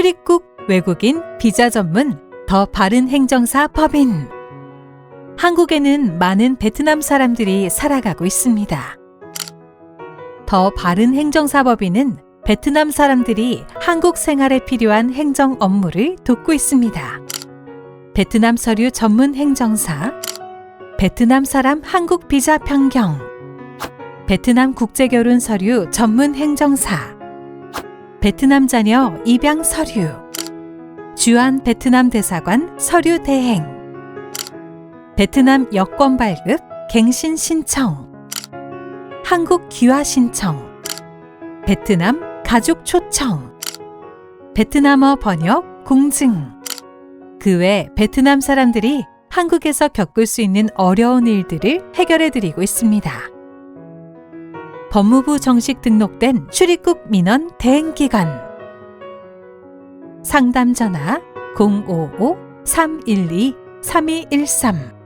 출입국 외국인 비자 전문 더 바른 행정사 법인. 한국에는 많은 베트남 사람들이 살아가고 있습니다. 더 바른 행정사 법인은 베트남 사람들이 한국 생활에 필요한 행정 업무를 돕고 있습니다. 베트남 서류 전문 행정사, 베트남 사람 한국 비자 변경, 베트남 국제결혼 서류 전문 행정사, 베트남 자녀 입양 서류, 주한 베트남 대사관 서류 대행, 베트남 여권 발급, 갱신 신청, 한국 귀화 신청, 베트남 가족 초청, 베트남어 번역, 공증. 그 외 베트남 사람들이 한국에서 겪을 수 있는 어려운 일들을 해결해 드리고 있습니다. 법무부 정식 등록된 출입국 민원 대행 기관. 상담 전화 055-312-3213